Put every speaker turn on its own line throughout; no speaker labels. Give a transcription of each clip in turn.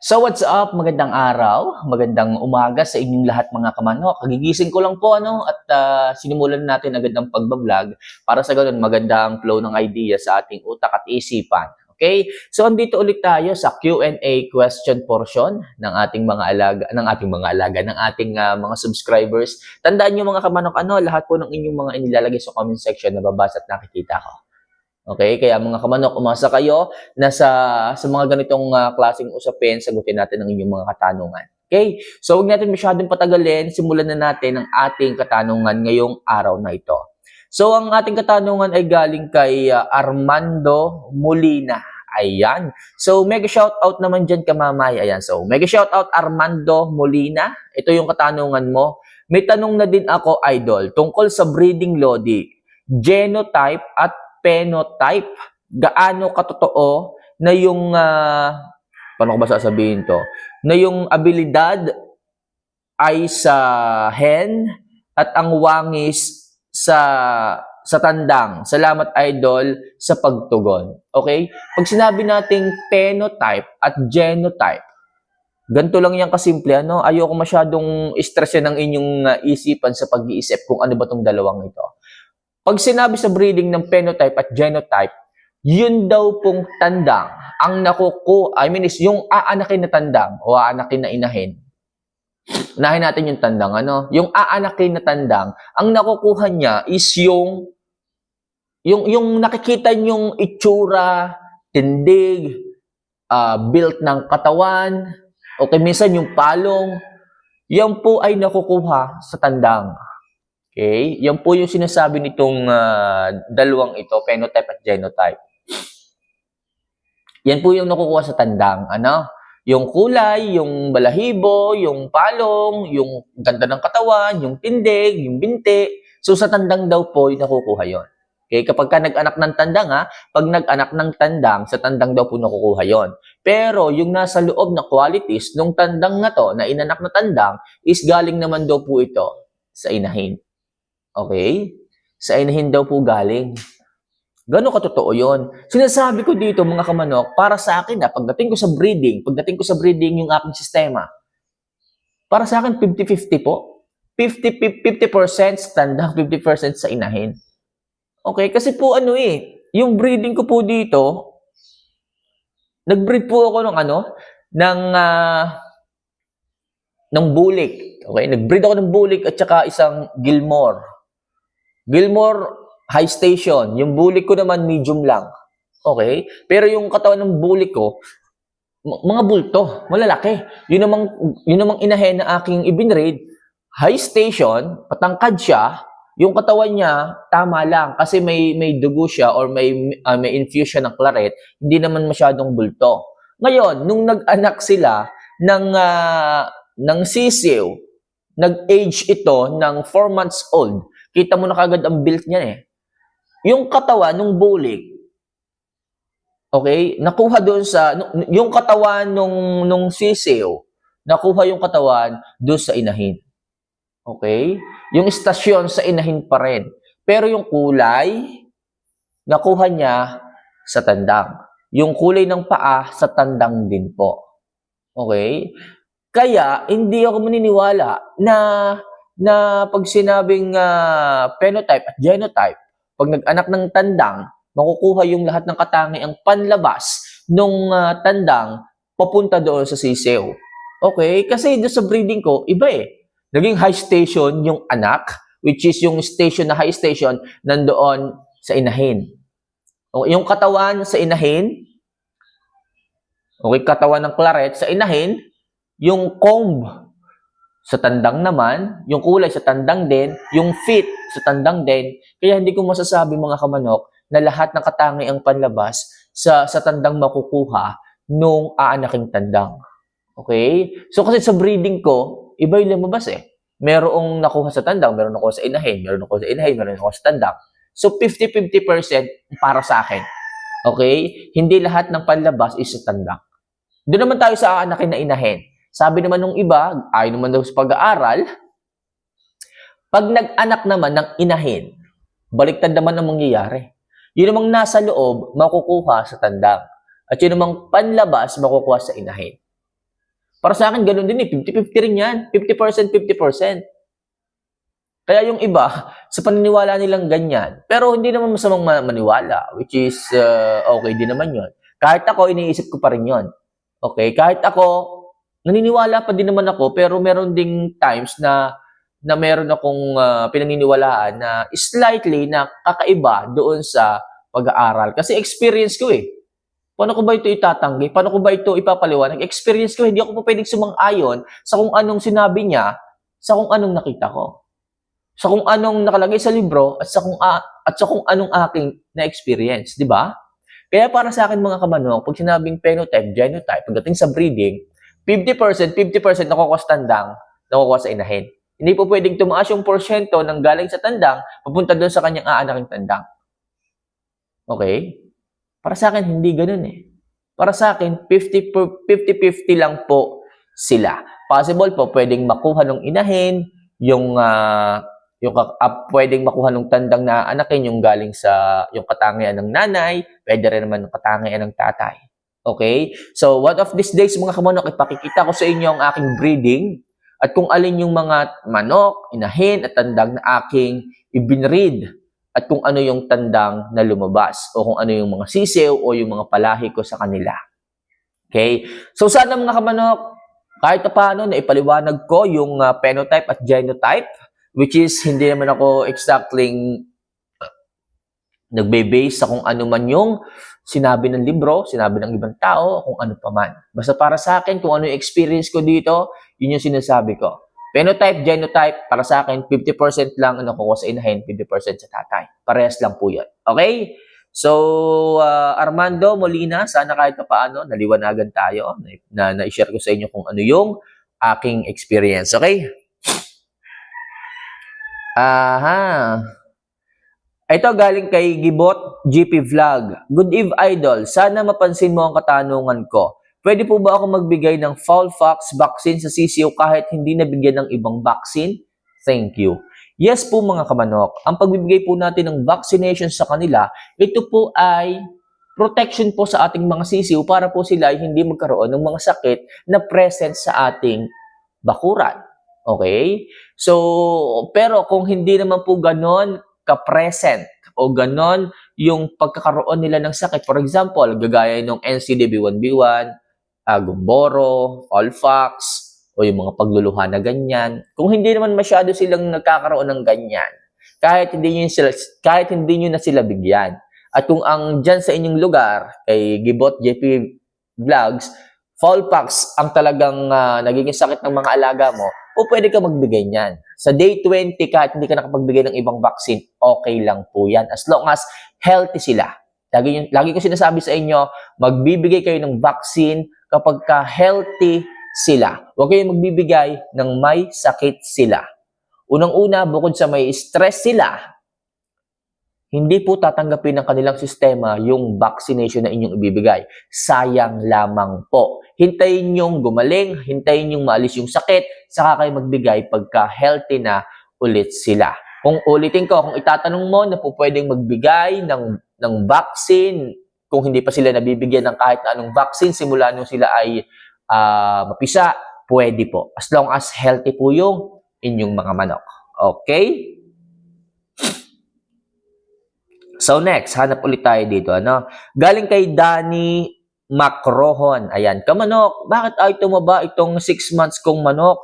So what's up? Magandang araw, magandang umaga sa inyong lahat mga kamanok. Kagigising ko lang po ano at ah, sinimulan natin agad ang pagbablog para sa ganun magandang flow ng idea sa ating utak at isipan. Okay? So andito ulit tayo sa Q&A question portion ng ating mga alaga ng ating mga alaga ng ating ah, mga subscribers. Tandaan niyo mga kamanok ano, lahat po ng inyong mga inilalagay sa comment section nababasa at nakikita ko. Okay, kaya mga kamanok, umasa kayo na sa, sa mga ganitong ah, klaseng usapin, sagutin natin ang inyong mga katanungan. Okay, so huwag natin masyadong patagalin, simulan na natin ang ating katanungan ngayong araw na ito. So ang ating katanungan ay galing kay ah, Armando Molina. Ayan. So mega shout out naman dyan kamamay. Ayan. So mega shout out Armando Molina. Ito yung katanungan mo. May tanong na din ako, idol, tungkol sa breeding lodi, genotype at phenotype. Gaano katotoo na yung, ah, paano ko ba sasabihin to? Na yung abilidad ay sa hen at ang wangis sa sa tandang. Salamat idol sa pagtugon. Okay? Pag sinabi nating phenotype at genotype, ganito lang yan kasimple. Ano? Ayoko masyadong stressin ng inyong uh, isipan sa pag-iisip kung ano ba tong dalawang ito. Pag sinabi sa breeding ng phenotype at genotype, yun daw pong tandang ang nakuku, I mean is yung aanakin na tandang o aanakin na inahin. Unahin natin yung tandang, ano? Yung aanakin na tandang, ang nakukuha niya is yung yung yung nakikita yung itsura, tindig, ah, built ng katawan, okay, minsan yung palong, yan po ay nakukuha sa tandang. Okay? Yan po yung sinasabi nitong ah, dalawang ito, phenotype at genotype. Yan po yung nakukuha sa tandang. Ano? Yung kulay, yung balahibo, yung palong, yung ganda ng katawan, yung tindig, yung binti. So sa tandang daw po nakukuha yon. Okay, kapag ka nag-anak ng tandang ha, pag nag-anak ng tandang, sa tandang daw po nakukuha yon. Pero yung nasa loob na qualities nung tandang na to, na inanak na tandang, is galing naman daw po ito sa inahin. Okay? Sa inahin daw po galing. Gano'n katotoo yon. Sinasabi ko dito mga kamanok, para sa akin na pagdating ko sa breeding, pagdating ko sa breeding yung aking sistema, para sa akin 50-50 po. 50, 50% sa tandang, 50% sa inahin. Okay, kasi po ano eh, yung breeding ko po dito, nag-breed po ako ng ano, ng ah, ng bulik. Okay, nag-breed ako ng bulik at saka isang Gilmore. Gilmore high station, yung bulik ko naman medium lang. Okay? Pero yung katawan ng bulik ko, mga bulto, malalaki. Yun namang, yun namang inahe na aking ibinraid, high station, patangkad siya, yung katawan niya, tama lang. Kasi may, may dugo siya or may, ah, may infusion ng claret, hindi naman masyadong bulto. Ngayon, nung nag-anak sila ng, ah, ng sisiw, nag-age ito ng 4 months old, kita mo na kagad ang build niya eh. Yung katawan nung bulik, okay, nakuha doon sa, yung katawan nung, nung sisiw, nakuha yung katawan doon sa inahin. Okay? Yung istasyon sa inahin pa rin. Pero yung kulay, nakuha niya sa tandang. Yung kulay ng paa sa tandang din po. Okay? Kaya, hindi ako maniniwala na na pag sinabing ah, phenotype at genotype, pag nag-anak ng tandang, makukuha yung lahat ng katangiang panlabas nung ah, tandang papunta doon sa sisiw. Okay? Kasi doon sa breeding ko, iba eh. Naging high station yung anak, which is yung station na high station, nandoon sa inahin. Okay, yung katawan sa inahin, okay, katawan ng claret sa inahin, yung comb sa tandang naman, yung kulay sa tandang din, yung fit sa tandang din. Kaya hindi ko masasabi mga kamanok na lahat ng katangiang panlabas sa, sa tandang makukuha nung aanaking tandang. Okay? So kasi sa breeding ko, iba yung lumabas eh. Merong nakuha sa tandang, meron nakuha sa inahin, meron nakuha sa inahin, meron nakuha sa tandang. So 50-50% para sa akin. Okay? Hindi lahat ng panlabas is sa tandang. Doon naman tayo sa aanakin na inahin. Sabi naman nung iba, ay naman daw sa pag-aaral, pag nag-anak naman ng inahin, baliktad naman ang mangyayari. Yun namang nasa loob, makukuha sa tandang. At yun namang panlabas, makukuha sa inahin. Para sa akin, ganun din eh. 50-50 rin yan. 50%, 50%. Kaya yung iba, sa paniniwala nilang ganyan, pero hindi naman masamang ma- maniwala, which is uh, okay din naman yon. Kahit ako, iniisip ko pa rin yon. Okay? Kahit ako, naniniwala pa din naman ako, pero meron ding times na na meron akong uh, pinaniniwalaan na slightly na kakaiba doon sa pag-aaral. Kasi experience ko eh. Paano ko ba ito itatanggi? Paano ko ba ito ipapaliwanag? Experience ko, hindi ako pa pwedeng sumang-ayon sa kung anong sinabi niya, sa kung anong nakita ko. Sa kung anong nakalagay sa libro at sa kung a- at sa kung anong aking na-experience, di ba? Kaya para sa akin mga kamanong, pag sinabing phenotype, genotype, pagdating sa breeding, 50%, 50% nakukuha sa tandang, nakukuha sa inahin. Hindi po pwedeng tumaas yung porsyento ng galing sa tandang, papunta doon sa kanyang aanaking tandang. Okay? Para sa akin, hindi ganun eh. Para sa akin, 50 per- 50-50 lang po sila. Possible po, pwedeng makuha ng inahin, yung, ah, yung ah, pwedeng makuha ng tandang na anakin yung galing sa yung katangian ng nanay, pwede rin naman ng katangian ng tatay. Okay? So, one of these days, mga kamanok, ipakikita ko sa inyo ang aking breeding at kung alin yung mga manok, inahin at tandang na aking ibinread at kung ano yung tandang na lumabas o kung ano yung mga sisew o yung mga palahi ko sa kanila. Okay? So sana mga kamanok, kahit paano na ipaliwanag ko yung uh, phenotype at genotype which is hindi naman ako exactly nagbe-base sa kung ano man yung sinabi ng libro, sinabi ng ibang tao, kung ano pa man. Basta para sa akin, kung ano yung experience ko dito, yun yung sinasabi ko. Phenotype, genotype, para sa akin, 50% lang ang nakukuha sa inahin, 50% sa tatay. Parehas lang po yun. Okay? So, uh, Armando Molina, sana kahit pa paano, naliwanagan tayo, na, na, na-share ko sa inyo kung ano yung aking experience. Okay? Aha. Ito galing kay Gibot GP Vlog. Good eve, idol. Sana mapansin mo ang katanungan ko. Pwede po ba ako magbigay ng Foulfax vaccine sa CCO kahit hindi nabigyan ng ibang vaccine? Thank you. Yes po mga kamanok, ang pagbibigay po natin ng vaccination sa kanila, ito po ay protection po sa ating mga sisiw para po sila ay hindi magkaroon ng mga sakit na present sa ating bakuran. Okay? So, pero kung hindi naman po ganon ka-present o ganon yung pagkakaroon nila ng sakit, for example, gagaya ng NCDB1B1, uh, Gumboro, Olfax, o yung mga pagluluha na ganyan. Kung hindi naman masyado silang nagkakaroon ng ganyan, kahit hindi niyo sila kahit hindi niyo na sila bigyan. At kung ang diyan sa inyong lugar kay Gibot JP Vlogs, Fallpax ang talagang uh, nagiging sakit ng mga alaga mo, o pwede ka magbigay niyan. Sa day 20 kahit hindi ka nakapagbigay ng ibang vaccine, okay lang po yan. As long as healthy sila. Lagi, lagi ko sinasabi sa inyo, magbibigay kayo ng vaccine kapag ka healthy sila. Huwag kayong magbibigay ng may sakit sila. Unang-una, bukod sa may stress sila, hindi po tatanggapin ng kanilang sistema yung vaccination na inyong ibibigay. Sayang lamang po. Hintayin nyong gumaling, hintayin nyong maalis yung sakit, saka kayo magbigay pagka healthy na ulit sila. Kung ulitin ko, kung itatanong mo na po pwedeng magbigay ng, ng vaccine, kung hindi pa sila nabibigyan ng kahit na anong vaccine, simula nung sila ay uh, mapisa, pwede po. As long as healthy po yung inyong mga manok. Okay? So next, hanap ulit tayo dito. Ano? Galing kay Danny Macrohon. Ayan, kamanok, bakit ay tumaba itong 6 months kong manok?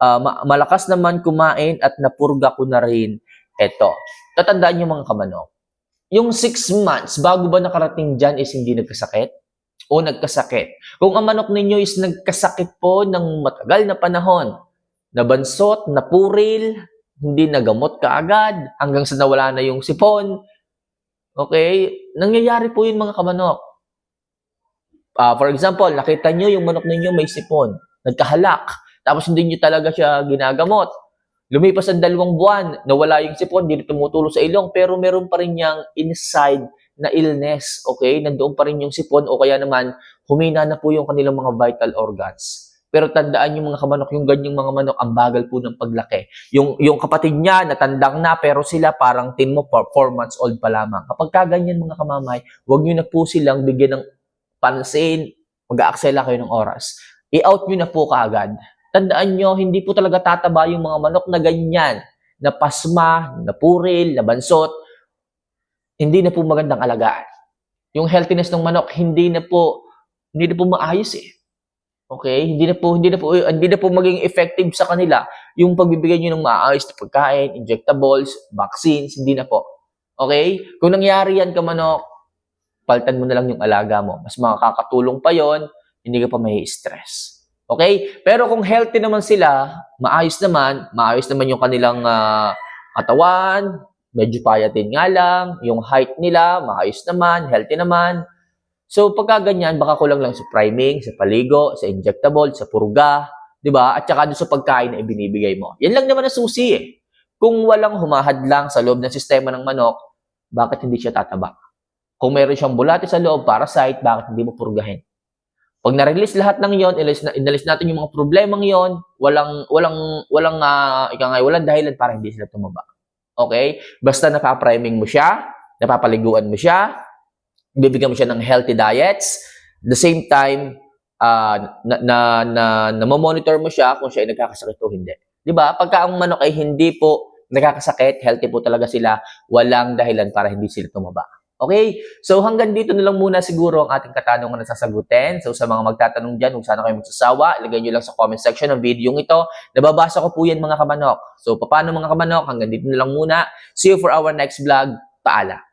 Uh, ma- malakas naman kumain at napurga ko na rin ito. Tatandaan niyo mga kamanok. Yung 6 months, bago ba nakarating dyan is hindi nagkasakit? O nagkasakit? Kung ang manok ninyo is nagkasakit po ng matagal na panahon, nabansot, napuril, hindi nagamot kaagad, hanggang sa nawala na yung sipon, Okay? Nangyayari po yun mga kamanok. Uh, for example, nakita nyo yung manok ninyo may sipon, nagkahalak, tapos hindi nyo talaga siya ginagamot. Lumipas ang dalawang buwan, nawala yung sipon, hindi tumutulo sa ilong, pero meron pa rin niyang inside na illness, okay? Nandoon pa rin yung sipon o kaya naman humina na po yung kanilang mga vital organs. Pero tandaan yung mga kamanok, yung ganyang mga manok, ang bagal po ng paglaki. Yung, yung kapatid niya, natandang na, pero sila parang tin mo, 4 months old pa lamang. Kapag kaganyan mga kamamay, huwag nyo na po silang bigyan ng pansin, mag-aaksela kayo ng oras. i-out nyo na po kaagad. Tandaan nyo, hindi po talaga tataba yung mga manok na ganyan, na pasma, na puril, na bansot. Hindi na po magandang alagaan. Yung healthiness ng manok, hindi na po, hindi na po maayos eh. Okay? Hindi na po, hindi na po, hindi na po maging effective sa kanila yung pagbibigay nyo ng maayos na pagkain, injectables, vaccines, hindi na po. Okay? Kung nangyari yan ka manok, paltan mo na lang yung alaga mo. Mas makakatulong pa yon hindi ka pa may stress. Okay? Pero kung healthy naman sila, maayos naman, maayos naman yung kanilang ah, katawan, medyo payatin nga lang, yung height nila, maayos naman, healthy naman. So, pagka ganyan, baka kulang lang sa priming, sa paligo, sa injectable, sa purga, di ba? At saka doon sa pagkain na ibinibigay mo. Yan lang naman ang susi eh. Kung walang humahadlang sa loob ng sistema ng manok, bakit hindi siya tataba? Kung meron siyang bulate sa loob, parasite, bakit hindi mo purgahin? Pag na-release lahat ng yon, inalis, na, inalis natin yung mga problemang yon, walang walang walang uh, ika nga, walang dahilan para hindi sila tumaba. Okay? Basta napapriming mo siya, napapaliguan mo siya, bibigyan mo siya ng healthy diets, the same time uh, na na na, na monitor mo siya kung siya ay nagkakasakit o hindi. 'Di ba? Pagka ang manok ay hindi po nagkakasakit, healthy po talaga sila, walang dahilan para hindi sila tumaba. Okay? So hanggang dito na lang muna siguro ang ating katanungan na sasagutin. So sa mga magtatanong dyan, huwag sana kayo magsasawa, ilagay nyo lang sa comment section ng video ito. Nababasa ko po yan mga kamanok. So paano mga kamanok? Hanggang dito na lang muna. See you for our next vlog. Paala.